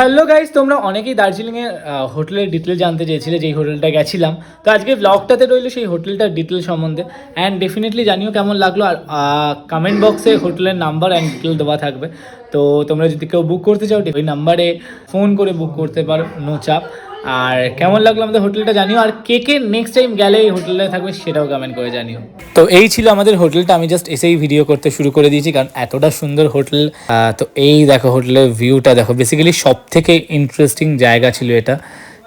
Hello guys তোমরা অনেকেই দার্জিলিংয়ে হোটেলের ডিটেল জানতে চেয়েছিলে যেই হোটেলটা গেছিলাম। তো আজকে ব্লগটাতে রইল সেই হোটেলটার ডিটেল সম্বন্ধে। অ্যান্ড ডেফিনেটলি জানিও কেমন লাগল আর কমেন্ট বক্সে হোটেলের নাম্বার অ্যান্ড ডিটেল দেওয়া থাকবে। তো তোমরা যদি কেউ বুক করতে চাও, ওই নাম্বারে ফোন করে বুক করতে পারো নো চাপ। আর কেমন লাগল আমাদের হোটেলটা জানিও, আর কে কে নেক্সট টাইম গেলে এই হোটেলে থাকবে সেটাও কমেন্ট করে জানিও। তো এই ছিল আমাদের হোটেলটা, আমি জাস্ট এসেই ভিডিও করতে শুরু করে দিয়েছি, কারণ এতটা সুন্দর হোটেল তো এই দেখো হোটেলের ভিউটা দেখো বেসিক্যালি সব থেকে ইন্টারেস্টিং জায়গা ছিল এটা।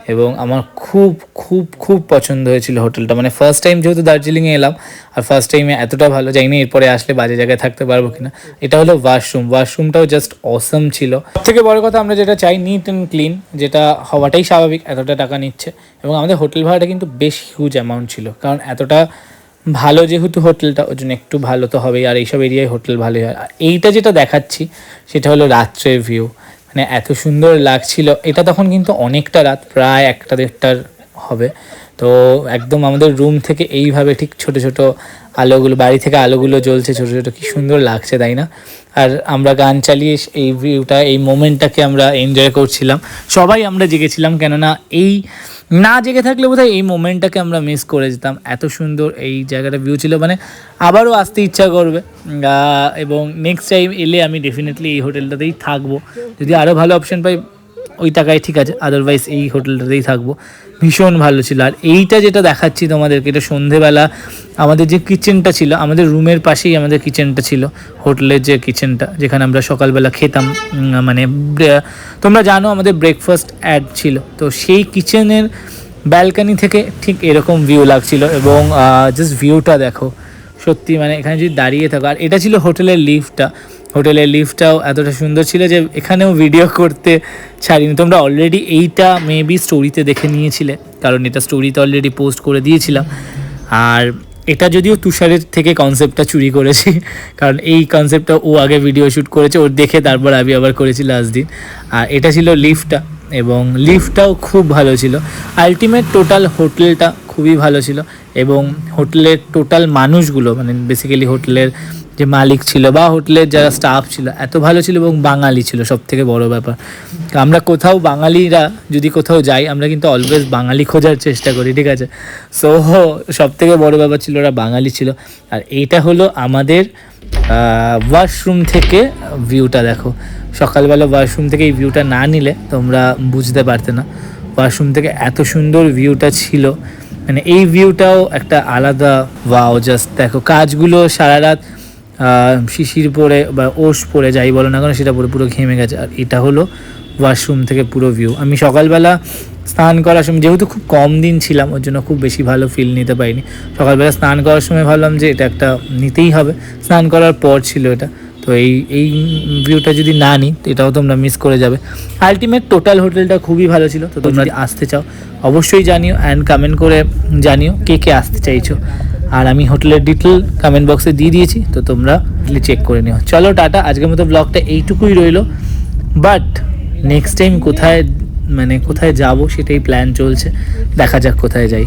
এবং আমার খুব খুব খুব পছন্দ হয়েছিল হোটেলটা। মানে ফার্স্ট টাইম যেহেতু দার্জিলিংয়ে এলাম, আর ফার্স্ট টাইমে এতটা ভালো জানি না এরপরে আসলে বাজে জায়গায় থাকতে পারব কিনা। এটা হলো ওয়াশরুম ওয়াশরুমটাও জাস্ট অসম ছিল। থেকে বড় কথা আমরা যেটা চাই নিট অ্যান্ড ক্লিন যেটা হওয়াটাই স্বাভাবিক, এতটা টাকা নিচ্ছে। এবং আমাদের হোটেল ভাড়াটা কিন্তু বেশ হিউজ অ্যামাউন্ট ছিল। কারণ এতটা ভালো যেহেতু হোটেলটা ওই জন্য একটু ভালো তো হবেই। আর এইসব এরিয়ায় হোটেল ভালোই হয়। এইটা যেটা দেখাচ্ছি, সেটা হলো রাত্রের ভিউ মানে এত সুন্দর লাগছিল। এটা তখন কিন্তু অনেকটা রাত, প্রায় একটা দেড়টার হবে। তো একদম আমাদের রুম থেকে এইভাবে ঠিক ছোট ছোট আলোগুলো, বাড়ি থেকে আলোগুলো জ্বলছে ছোট ছোট, কি সুন্দর লাগছে, তাই না? আর আমরা গান চালিয়ে এই ভিউটা এই মোমেন্টটাকে আমরা এনজয় করছিলাম। সবাই আমরা জেগেছিলাম, কেননা এই না জেগে থাকলে বোধহয় এই মোমেন্টটাকে আমরা মিস করে যেতাম। এত সুন্দর এই জায়গাটা ভিউ ছিল। মানে আবারও আসতে ইচ্ছা করবে। এবং নেক্সট টাইম এলে আমি ডেফিনেটলি এই হোটেলটাতেই থাকব। যদি আরও ভালো অপশন পাই ওই টাকায় ঠিক আছে আদারওয়াইজ এই হোটেলটাতেই থাকব। ভীষণ ভালো ছিল। আর এইটা যেটা দেখাচ্ছি তোমাদেরকে, এটা সন্ধেবেলা, আমাদের যে কিচেনটা ছিল, আমাদের রুমের পাশেই আমাদের কিচেনটা ছিল, হোটেলের যে কিচেনটা যেখানে আমরা সকালবেলা খেতাম মানে তোমরা জানো আমাদের ব্রেকফাস্ট অ্যাড ছিল। তো সেই কিচেনের ব্যালকানি থেকে ঠিক এরকম ভিউ লাগছিল এবং জাস্ট ভিউটা দেখো। সত্যি মানে এখানে যদি দাঁড়িয়ে থাকো, আর এটা ছিল হোটেলের লিফটটা হোটেলের লিফটটাও এতটা সুন্দর ছিল যে এখানেও ভিডিও করতে ছাড়িনি। তোমরা অলরেডি এইটা মেবি স্টোরিতে দেখে নিয়েছিলে, কারণ এটা স্টোরিতে অলরেডি পোস্ট করে দিয়েছিলাম। আর এটা যদিও তুষারের থেকে কনসেপ্টটা চুরি করেছি, কারণ এই কনসেপ্টটা ও আগে ভিডিও শ্যুট করেছে, ওর দেখে তারপর আমি আবার করেছি লাস্ট দিন। আর এটা ছিল লিফটটা, এবং লিফটটাও খুব ভালো ছিল। আলটিমেট টোটাল হোটেলটা খুবই ভালো ছিল, এবং হোটেলের টোটাল মানুষগুলো মানে বেসিক্যালি হোটেলের যে মালিক ছিল বা হোটেলের যারা স্টাফ ছিল, এত ভালো ছিল এবং বাঙালি ছিল সব থেকে বড় ব্যাপার। আমরা কোথাও বাঙালিরা যদি কোথাও যাই, আমরা কিন্তু অলওয়েজ বাঙালি খোঁজার চেষ্টা করি, ঠিক আছে? সো সব থেকে বড় ব্যাপার ছিল ওরা বাঙালি ছিল। আর এইটা হলো আমাদের ওয়াশরুম থেকে ভিউটা দেখো। সকালবেলা ওয়াশরুম থেকে এই ভিউটা না নিলে তোমরা বুঝতে পারতে না। ওয়াশরুম থেকে এত সুন্দর ভিউটা ছিল। মানে এই ভিউটাও একটা আলাদা ওয়াও জাস্ট দেখো, কাজগুলো সারা রাত শিশির পরে বা ওষ পরে যাই বলো না কেন সেটা পুরো পুরো ঘেমে গেছে। আর এটা হলো ওয়াশরুম থেকে পুরো ভিউ আমি সকালবেলা স্নান করার সময় যেহেতু খুব কম দিন ছিলাম ওর জন্য খুব বেশি ভালো ফিল নিতে পারিনি। সকালবেলা স্নান করার সময় ভাবলাম যে এটা একটা নিতেই হবে। স্নান করার পর ছিল এটা। তো এই এই ভিউটা যদি না নিই তো এটাও তোমরা মিস করে যাবে। আলটিমেট টোটাল হোটেলটা খুবই ভালো ছিল। তো তোমরা আসতে চাও অবশ্যই জানিও অ্যান্ড কমেন্ট করে জানিও কে কে আসতে চাইছো। আর আমি হোটেলের ডিটেল কমেন্ট বক্সে দিয়ে দিয়েছি, তো তোমরা চেক করে নিও। চলো টাটা, আজকের মতো ব্লগটা এইটুকুই রইল। বাট নেক্সট টাইম কোথায় মানে কোথায় যাব সেটাই প্ল্যান চলছে। দেখা যাক কোথায় যাই।